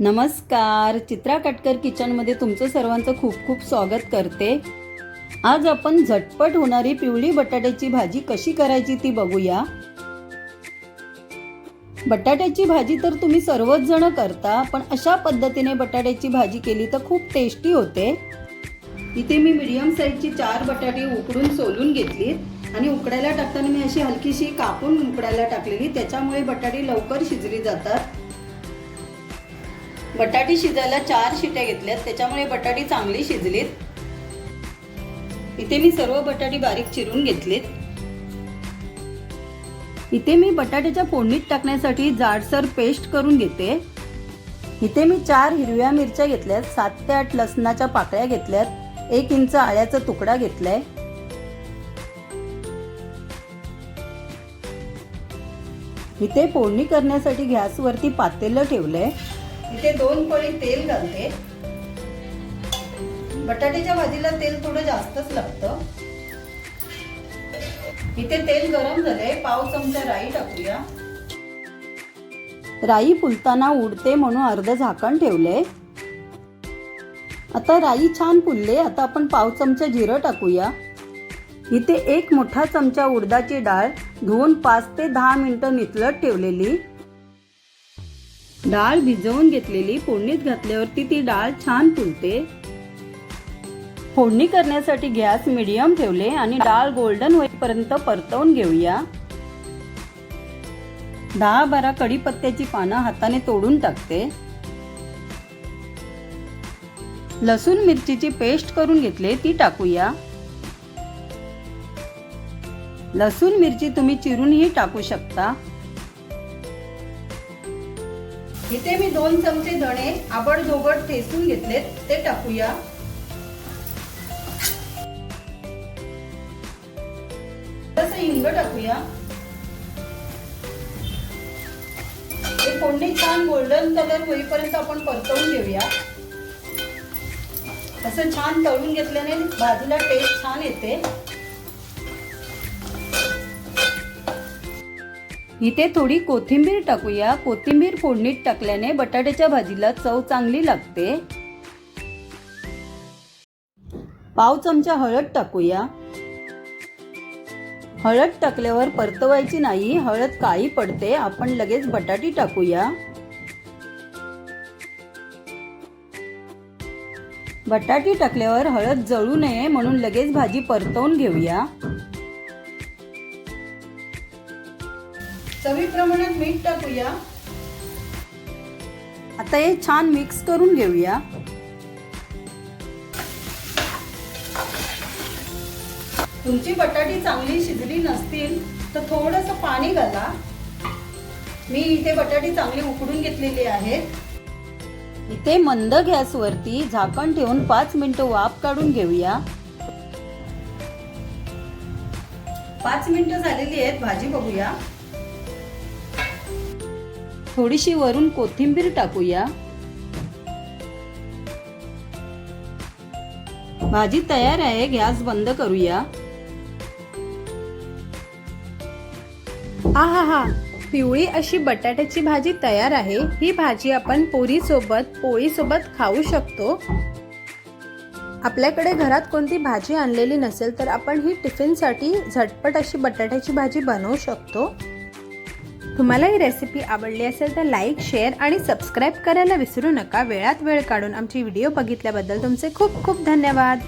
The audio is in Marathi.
नमस्कार. चित्रा कटकर किचनमध्ये तुमचं सर्वांचं खूप खूप स्वागत करते. आज आपण झटपट होणारी पिवळी बटाट्याची भाजी कशी करायची ती बघूया. बटाट्याची भाजी तर तुम्ही सर्वच जण करता पण अशा पद्धतीने बटाट्याची भाजी केली तर खूप टेस्टी होते. इथे मी मिडियम साईजची चार बटाटे उकडून सोलून घेतली आणि उकडायला टाकताना मी अशी हलकीशी कापून उकडायला टाकलेली त्याच्यामुळे बटाटे लवकर शिजली जातात. बटाटी शिजायला चार शिट्या घेतल्यात त्याच्यामुळे बटाटी चांगली शिजलीत. इथे मी सर्व बटाटी बारीक चिरून घेतलीत. इथे मी बटाट्याच्या फोडणीत टाकण्यासाठी जाडसर पेस्ट करून घेते. इथे मी चार हिरव्या मिरच्या घेतल्यात सात ते आठ लसणाच्या पाकळ्या घेतल्यात एक इंच आळ्याचा तुकडा घेतलाय. इथे फोडणी करण्यासाठी गॅसवरती पातेलं ठेवलंय. इथे दोन पळी तेल घालते. बटाट्याच्या भाजीला तेल थोडं जास्तच लागतं. इथे तेल गरम झालंय पाव चमचा राई टाकूया. राई फुलताना उडते म्हणून अर्ध झाकण ठेवलंय आता राई छान फुलले आता आपण पाव चमचा जिरं टाकूया. इथे एक मोठा चमचा उडदाची डाळ धुवून पाच ते दहा मिनिटं नितळत ठेवलेली. डाळ भिजवून घेतलेली फोडणीत घातल्यावरती ती डाळ छान फुलते. फोडणी करण्यासाठी गॅस मिडियम ठेवले आणि डाळ गोल्डन होईपर्यंत परतवून घेऊया. दहा बारा कढीपत्त्याची पानं हाताने तोडून टाकते. लसूण मिरचीची पेस्ट करून घेतले ती टाकूया. लसूण मिरची तुम्ही चिरूनही टाकू शकता. इथे मी दोन चमचे धणे आबडधोबड ठेसून घेतलेत ते टाकूया. तसं हिंग टाकूया. हे फोडणी छान गोल्डन कलर होईपर्यंत आपण परतवून घेऊया. असं छान तळून घेतल्याने भाजीला टेस्ट छान येते. इथे थोडी कोथिंबीर टाकूया. कोथिंबीर फोडणीत टाकल्याने बटाट्याच्या भाजीला चव चांगली लागते. पाव चमचा हळद टाकूया. हळद टाकल्यावर परतवायची नाही हळद काळी पडते. आपण लगेच बटाटी टाकूया. बटाटी टाकल्यावर हळद जळू नये म्हणून लगेच भाजी परतवून घेऊया. चवीप्रमाणे मीठ टाकूया. आता हे छान मिक्स करून घेऊया. तुमची बटाटी चांगली शिजली नसतील तर थोडस पाणी घाला. मी इथे बटाटी चांगली उकडून घेतलेली आहे इथे मंद गॅसवरती झाकण ठेवून पाच मिनिटं वाफ काढून घेऊया. पाच मिनिटं झालेली आहेत भाजी बघूया. थोडीशी वरून कोथिंबीर टाकूया. भाजी तयार आहे गॅस बंद करूया. आहा हा. पिवळी अशी बटाट्याची भाजी तयार आहे. ही भाजी आपण पोळीसोबत पोळीसोबत खाऊ शकतो. आपल्याकडे घरात कोणती भाजी आणलेली नसेल तर आपण ही टिफिनसाठी झटपट अशी बटाट्याची भाजी बनवू शकतो. तुम्हाला ही रेसिपी आवडली असेल तर लाईक शेअर आणि सबस्क्राईब करायला विसरू नका. वेळात वेळ काढून आमची व्हिडिओ बघितल्याबद्दल तुमचे खूप खूप धन्यवाद.